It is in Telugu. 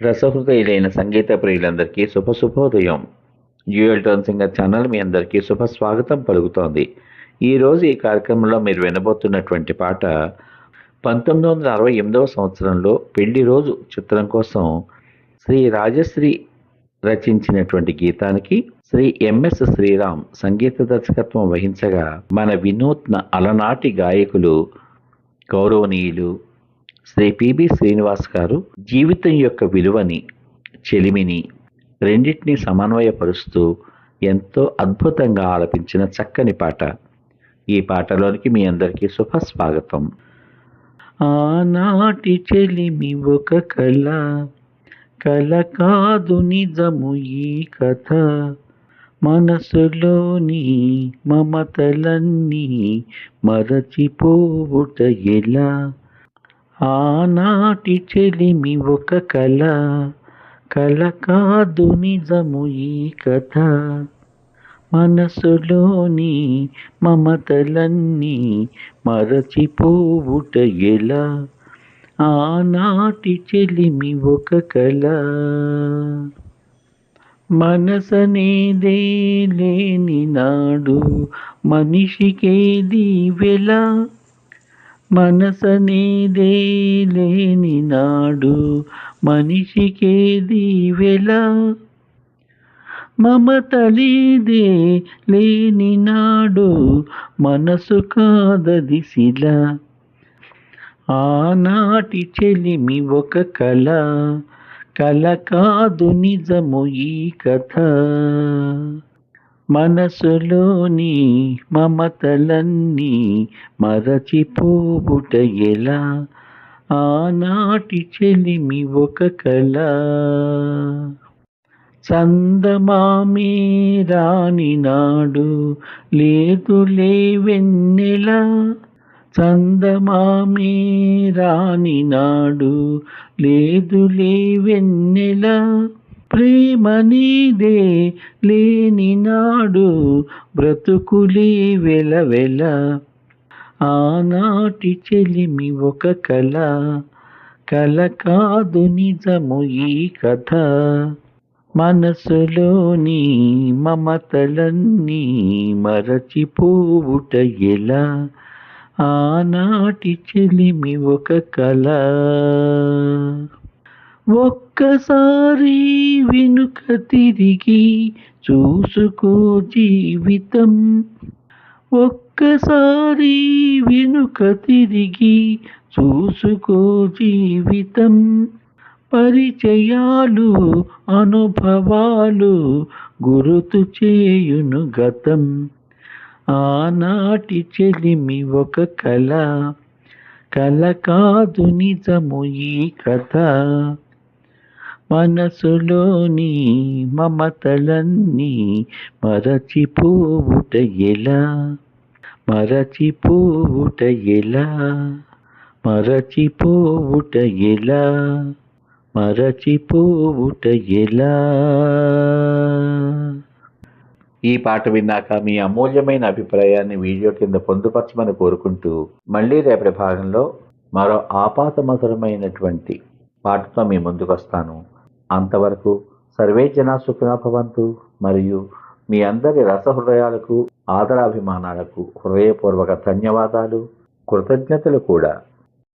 రసహృదయులైన సంగీత ప్రియులందరికీ శుభ శుభోదయం జ్యూయల్ టోన్ సింగర్ ఛానల్ మీ అందరికీ శుభ స్వాగతం పలుకుతోంది ఈరోజు ఈ కార్యక్రమంలో మీరు వినబోతున్నటువంటి పాట పంతొమ్మిది వందల అరవై ఎనిమిదవ సంవత్సరంలో పెళ్ళి రోజు చిత్రం కోసం శ్రీ రాజశ్రీ రచించినటువంటి గీతానికి శ్రీ ఎంఎస్ శ్రీరామ్ సంగీత దర్శకత్వం వహించగా మన వినూత్న అలనాటి గాయకులు గౌరవనీయులు శ్రీ పిబి శ్రీనివాస్ గారు జీవితం యొక్క విలువని చెలిమిని రెండింటినీ సమన్వయపరుస్తూ ఎంతో అద్భుతంగా ఆలపించిన చక్కని పాట. ఈ పాటలోనికి మీ అందరికీ శుభస్వాగతం. ఆనాటి చెలిమి ఒక కళ కల కాదు నిజము ఈ కథ. మనసులోని మమతలన్నీ మరచిపోవుట ఎలా? ఆనాటి చెలిమి ఒక కళ కల కాదు నిజము ఈ కథ. మనసులోని మమతలన్నీ మరచిపోవుట ఎలా? ఆనాటి చెలిమి ఒక కళ మనసనేదే లేని నాడు మనిషికేది వెలా? మనసనేదే లేని నాడు మనిషికేది వెల మమతలేదే లేని నాడు మనసు కాదది శిల. ఆనాటి చెలిమి ఒక కళ కళ కాదు నిజము ఈ కథ. మనసులోని మమతలన్నీ మరచిపోవుట ఎలా? ఆనాటి చెలిమి ఒక కళ. చందమామే రాని నాడు లేదు లేవెన్నెలా. చందమామే రాని నాడు లేదు లేవెన్నెలా. ప్రేమ నీదే లేని నాడు బ్రతుకులే వెలవెల ఆనాటి చెలిమి ఒక కళ కల కాదు నిజము ఈ కథ. మనసులోని మమతలన్నీ మరచిపోవుట ఎలా? ఆనాటి చెలిమి ఒక కళ ఒక్కసారి వెనుక తిరిగి చూసుకో జీవితం. ఒక్కసారి వెనుక తిరిగి చూసుకో జీవితం. పరిచయాలు అనుభవాలు గురుతు చేయును గతం. ఆనాటి చెలిమి ఒక కళ కల కాదు నిజము ఈ కథ. మనసులోని మమతలన్నీ మరచిపోవుట ఎలా? మరచిపోవుట ఎలా? మరచిపోవుట ఎలా? మరచిపోవుట ఎలా? ఈ పాట విన్నాక మీ అమూల్యమైన అభిప్రాయాన్ని వీడియో కింద పొందుపరచమని కోరుకుంటూ మళ్ళీ రేపటి భాగంలో మరో ఆపాతమధురమైనటువంటి పాటతో మీ ముందుకు వస్తాను అంతవరకు సర్వే జన మరియు మీ అందరి రసహృదయాలకు ఆదరాభిమానాలకు హృదయపూర్వక ధన్యవాదాలు. కృతజ్ఞతలు కూడా.